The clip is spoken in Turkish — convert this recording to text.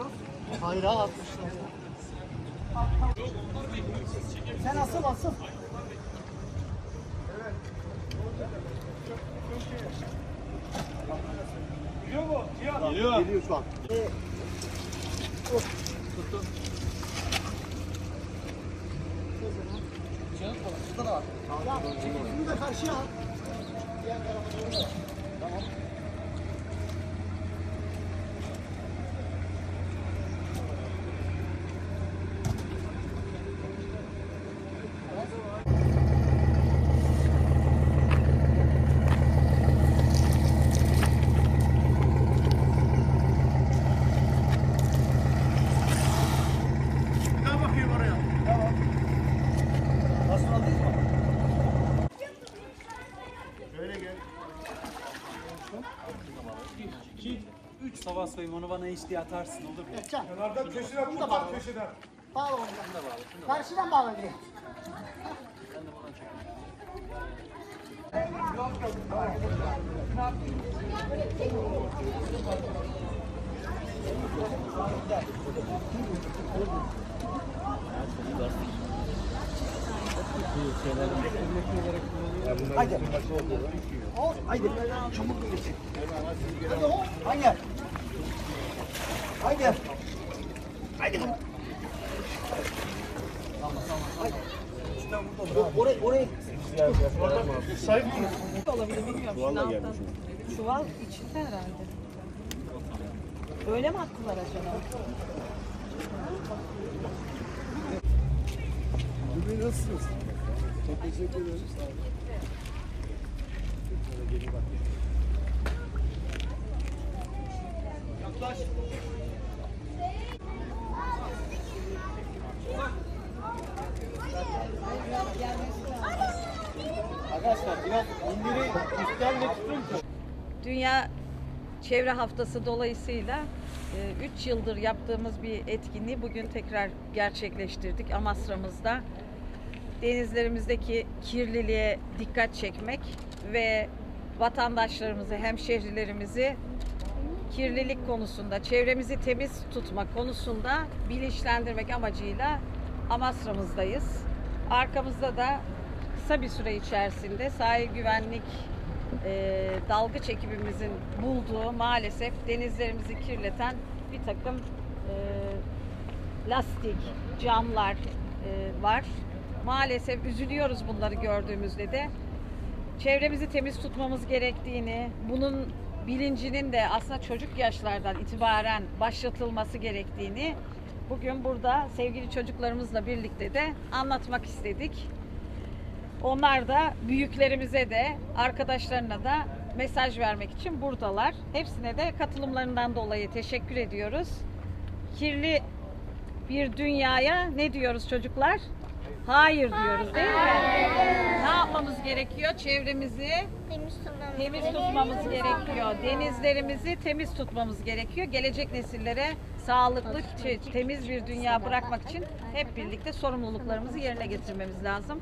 atıyoruz. Hayra atmışlar. Sen asıl asıl. Geliyor şu an. Bunu da karşıya al. Gel 3 sabah soyayım onu bana HD atarsın olur mu? Geçeceğim. Kenardan köşeden Bunu da bağla. köşeden. Bağla onu. Karşıdan bağla diye. Haydi. O, haydi. Çabuk geçin. Hadi o. Haydi. Haydi. Haydi. Oraya, oraya. olabilir bilmiyorum. Çuvala gelmiş. Çuval içinde herhalde. Öyle mi attılar acaba? Nasılsınız? Teşekkür ederim. Sağ olun. Arkadaşlar biraz indiri üstten ve tutun. Dünya Çevre Haftası dolayısıyla 3 yıldır yaptığımız bir etkinliği bugün tekrar gerçekleştirdik Amasra'mızda. Denizlerimizdeki kirliliğe dikkat çekmek ve vatandaşlarımızı, hemşehrilerimizi kirlilik konusunda, çevremizi temiz tutma konusunda bilinçlendirmek amacıyla Amasra'mızdayız. Arkamızda da kısa bir süre içerisinde sahil güvenlik e, dalgıç ekibimizin bulduğu maalesef denizlerimizi kirleten bir takım e, lastik, camlar e, var. Maalesef üzülüyoruz bunları gördüğümüzde de. Çevremizi temiz tutmamız gerektiğini, bunun bilincinin de aslında çocuk yaşlardan itibaren başlatılması gerektiğini bugün burada sevgili çocuklarımızla birlikte de anlatmak istedik. Onlar da büyüklerimize de arkadaşlarına da mesaj vermek için buradalar. Hepsine de katılımlarından dolayı teşekkür ediyoruz. Kirli bir dünyaya ne diyoruz çocuklar? Hayır diyoruz değil mi? Ne yapmamız gerekiyor? Çevremizi Temiz tutmamız temiz tutmamız gerekiyor. Denizlerimizi temiz tutmamız gerekiyor. Gelecek nesillere sağlıklı, te- temiz bir dünya bırakmak için hep birlikte sorumluluklarımızı yerine getirmemiz lazım.